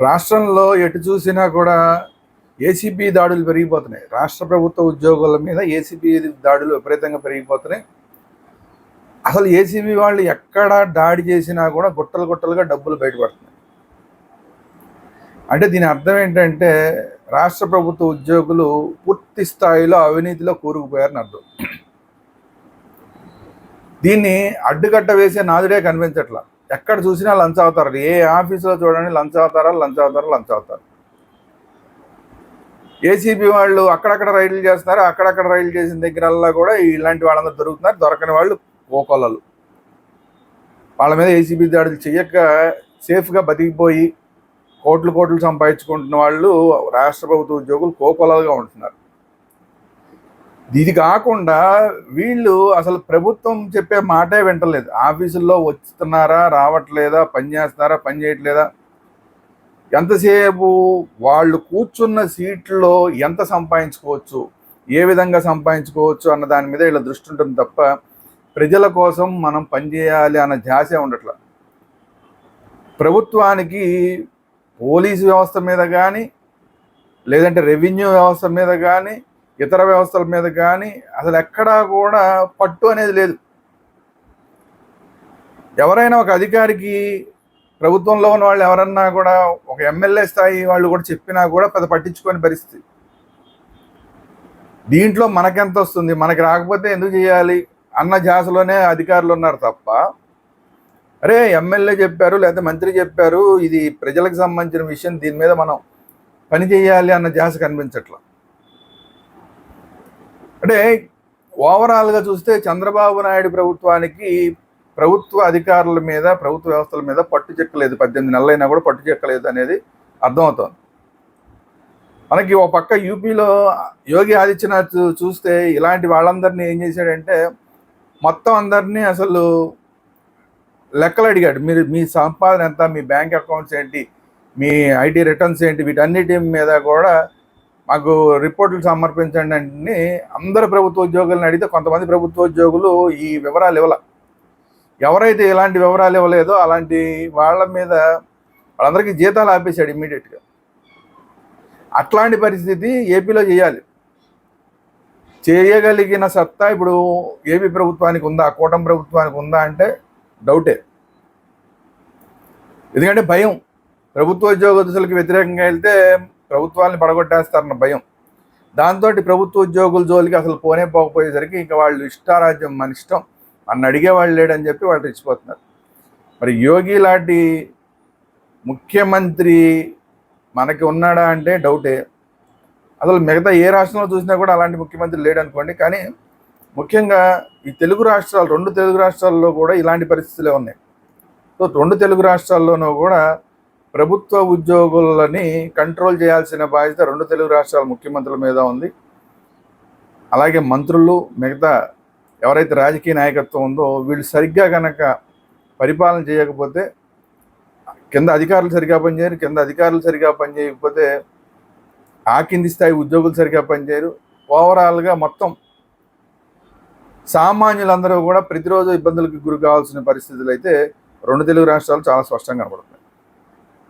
రాష్ట్రంలో ఎటు చూసినా కూడా ఏసీబీ దాడులు పెరిగిపోతున్నాయి. రాష్ట్ర ప్రభుత్వ ఉద్యోగుల మీద ఏసీబీ దాడులు విపరీతంగా పెరిగిపోతున్నాయి. అసలు ఏసీబీ వాళ్ళు ఎక్కడ దాడి చేసినా కూడా గుట్టలు గుట్టలుగా డబ్బులు బయటపడుతున్నాయి. అంటే దీని అర్థం ఏంటంటే రాష్ట్ర ప్రభుత్వ ఉద్యోగులు పూర్తి స్థాయిలో అవినీతిలో కూరుకుపోయారని అర్థం. దీన్ని అడ్డుకట్ట వేసే నాదుడే కనిపించట్లా. ఎక్కడ చూసినా లంచ్ అవుతారు. ఏ ఆఫీసులో చూడండి లంచ్ అవుతారా లంచ్ అవుతారా లంచ్ అవుతారు. ఏసీబీ వాళ్ళు అక్కడక్కడ రైడ్లు చేస్తున్నారు. అక్కడక్కడ రైడ్లు చేసిన దగ్గరల్లా కూడా ఇలాంటి వాళ్ళందరూ దొరుకుతున్నారు. దొరకని వాళ్ళు ఓకొలలు వాళ్ళ మీద ఏసీబీ దాడులు చెయ్యక సేఫ్గా బతికిపోయి కోట్లు కోట్లు సంపాదించుకుంటున్న వాళ్ళు రాష్ట్ర ప్రభుత్వ ఉద్యోగులు కోకొలలుగా ఉంటున్నారు. ఇది కాకుండా వీళ్ళు అసలు ప్రభుత్వం చెప్పే మాటే వింటలేదు. ఆఫీసుల్లో వస్తున్నారా రావట్లేదా పని చేస్తున్నారా పని చేయట్లేదా? ఎంతసేపు వాళ్ళు కూర్చున్న సీట్లో ఎంత సంపాదించుకోవచ్చు ఏ విధంగా సంపాదించుకోవచ్చు అన్న దాని మీద వీళ్ళ దృష్టి ఉంటుంది తప్ప ప్రజల కోసం మనం పనిచేయాలి అన్న ధ్యాసే ఉండట్ల. ప్రభుత్వానికి పోలీసు వ్యవస్థ మీద కానీ లేదంటే రెవెన్యూ వ్యవస్థ మీద కానీ ఇతర వ్యవస్థల మీద కానీ అసలు ఎక్కడా కూడా పట్టు అనేది లేదు. ఎవరైనా ఒక అధికారికి ప్రభుత్వంలో ఉన్న వాళ్ళు ఎవరన్నా కూడా ఒక ఎమ్మెల్యే స్థాయి వాళ్ళు కూడా చెప్పినా కూడా పెద్ద పట్టించుకొని పరిస్థితి. దీంట్లో మనకెంత వస్తుంది? మనకి రాకపోతే ఎందుకు చేయాలి? అన్న జాసలోనే అధికారులు ఉన్నారు తప్ప. అరే ఎమ్మెల్యే చెప్పారు లేదా మంత్రి చెప్పారు ఇది ప్రజలకు సంబంధించిన విషయం దీని మీద మనం పని చేయాలి అన్న జాస కనిపించట్లా. అంటే ఓవరాల్గా చూస్తే చంద్రబాబు నాయుడు ప్రభుత్వానికి ప్రభుత్వ అధికారుల మీద ప్రభుత్వ వ్యవస్థల మీద పట్టు చెక్కలేదు. పద్దెనిమిది నెలలైనా కూడా పట్టు చెక్కలేదు అనేది అర్థమవుతోంది. మనకి ఒక పక్క యూపీలో యోగి ఆదిత్యనాథ్ చూస్తే ఇలాంటి వాళ్ళందరినీ ఏం చేశాడంటే మొత్తం అందరినీ అసలు లెక్కలు అడిగాడు. మీరు మీ సంపాదన ఎంత? మీ బ్యాంక్ అకౌంట్స్ ఏంటి? మీ ఐటీ రిటర్న్స్ ఏంటి? వీటన్నిటి మీద కూడా మాకు రిపోర్టులు సమర్పించండి అని అందరు ప్రభుత్వ ఉద్యోగులను అడిగితే కొంతమంది ప్రభుత్వ ఉద్యోగులు ఈ వివరాలు ఇవ్వాల. ఎవరైతే ఇలాంటి వివరాలు ఇవ్వలేదో అలాంటి వాళ్ళ మీద వాళ్ళందరికీ జీతాలు ఆపేశాడు ఇమ్మీడియట్గా. అట్లాంటి పరిస్థితి ఏపీలో చేయాలి. చేయగలిగిన సత్తా ఇప్పుడు ఏపీ ప్రభుత్వానికి ఉందా? కూటమి ప్రభుత్వానికి ఉందా అంటే డౌటే. ఎందుకంటే భయం. ప్రభుత్వ ఉద్యోగస్తులకు వ్యతిరేకంగా వెళ్తే ప్రభుత్వాన్ని పడగొట్టేస్తారన్న భయం. దాంతో ప్రభుత్వ ఉద్యోగుల జోలికి అసలు పోనే పోకపోయేసరికి ఇంకా వాళ్ళు ఇష్టారాజ్యం మన ఇష్టం అన్న అడిగేవాళ్ళు లేడని చెప్పి వాళ్ళు రెచ్చిపోతున్నారు. మరి యోగి లాంటి ముఖ్యమంత్రి మనకి ఉన్నాడా అంటే డౌటే. అసలు మిగతా ఏ రాష్ట్రంలో చూసినా కూడా అలాంటి ముఖ్యమంత్రి లేడనుకోండి కానీ ముఖ్యంగా ఈ తెలుగు రాష్ట్రాలు రెండు తెలుగు రాష్ట్రాల్లో కూడా ఇలాంటి పరిస్థితులే ఉన్నాయి. సో రెండు తెలుగు రాష్ట్రాల్లోనూ కూడా ప్రభుత్వ ఉద్యోగులని కంట్రోల్ చేయాల్సిన బాధ్యత రెండు తెలుగు రాష్ట్రాల ముఖ్యమంత్రుల మీద ఉంది. అలాగే మంత్రులు మిగతా ఎవరైతే రాజకీయ నాయకత్వం ఉందో వీళ్ళు సరిగ్గా కనుక పరిపాలన చేయకపోతే కింద అధికారులు సరిగా పనిచేయరు కింద అధికారులు సరిగా పనిచేయకపోతే ఆ కింది స్థాయి ఉద్యోగులు సరిగా పనిచేయరు. ఓవరాల్గా మొత్తం సామాన్యులందరూ కూడా ప్రతిరోజు ఇబ్బందులకు గురి కావాల్సిన పరిస్థితులు అయితే రెండు తెలుగు రాష్ట్రాలు చాలా స్పష్టంగా కనబడుతున్నాయి.